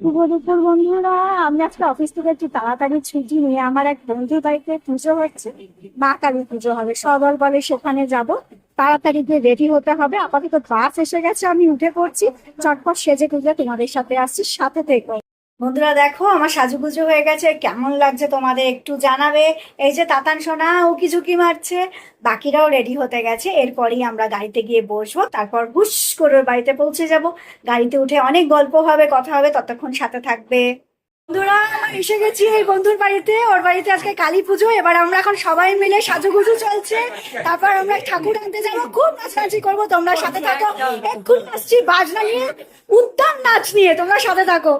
শুভ বন্ধুরা। আমি আজকে অফিস থেকে একটু তাড়াতাড়ি ছুটি নিয়ে আমার এক বন্ধুর বাড়িতে পুজো হচ্ছে। মা কালী পুজো হবে। সদর বলে সেখানে যাব। তাড়াতাড়ি গিয়ে রেডি হতে হবে। আপাতত বাস এসে গেছে, আমি উঠে পড়ছি। চটপট সেজে গুজে তোমাদের সাথে আসছি, সাথে থেকে। বন্ধুরা দেখো, আমার সাজুগুজু হয়ে গেছে। কেমন লাগছে তোমাদের একটু জানাবে। এই যে তাতান সোনা উকি ঝুঁকি মারছে, বাকিরাও রেডি হতে গেছে। এরপরই আমরা গাড়িতে গিয়ে বসবো, তারপর হুশ করে বাড়িতে পৌঁছে যাব। গাড়িতে উঠে অনেক গল্প হবে, কথা হবে, ততক্ষণ সাথে থাকবে। বন্ধুরা এসে গেছি এই বন্ধুর বাড়িতে। ওর বাড়িতে আজকে কালী পুজো, এবার আমরা এখন সবাই মিলে সাজুগুজু চলছে। তারপর আমরা ঠাকুর আনতে যাব, খুব নাচানাচি করব। তোমরা সাথে থাকো, এক্ষুন নাচছি বাজনা নিয়ে, উদ্যান নাচ নিয়ে, তোমরা সাথে থাকো।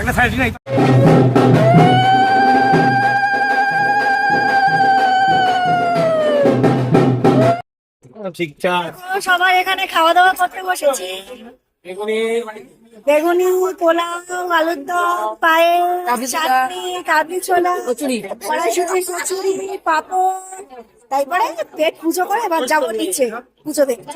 একটা সাইড নাই ঠিকঠাক। সবাই এখানে খাওয়া দাওয়া করতে বসেছি। বেগুনি পোলাও আলুর দম পায়েস চাটনি কাবলি ছোলা কড়াইশুটি কচুরি পাপড়। তারপরে পেট পুজো করে এবার যাব নিচে পুজো দেখতে।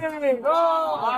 Here we go.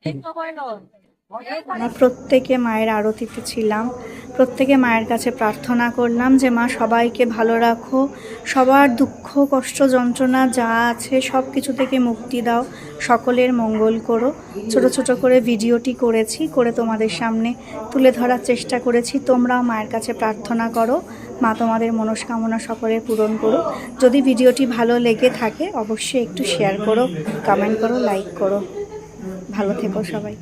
땡커벌런 আমরা প্রত্যেকে মায়ের আরতিতে ছিলাম। প্রত্যেকে মায়ের কাছে প্রার্থনা করলাম যে, মা, সবাইকে ভালো রাখো। সবার দুঃখ, কষ্ট, যন্ত্রণা যা আছে সব কিছু থেকে মুক্তি দাও। সকলের মঙ্গল করো। ছোট ছোট করে ভিডিওটি করেছি, করে তোমাদের সামনে তুলে ধরার চেষ্টা করেছি। তোমরাও মায়ের কাছে প্রার্থনা করো। মা, তোমাদের মনস্কামনা সকলের পূরণ করো যদি ভিডিওটি ভালো লেগে থাকে, অবশ্যই একটু শেয়ার করো কমেন্ট করো লাইক করো। ভালো থেকো সবাই।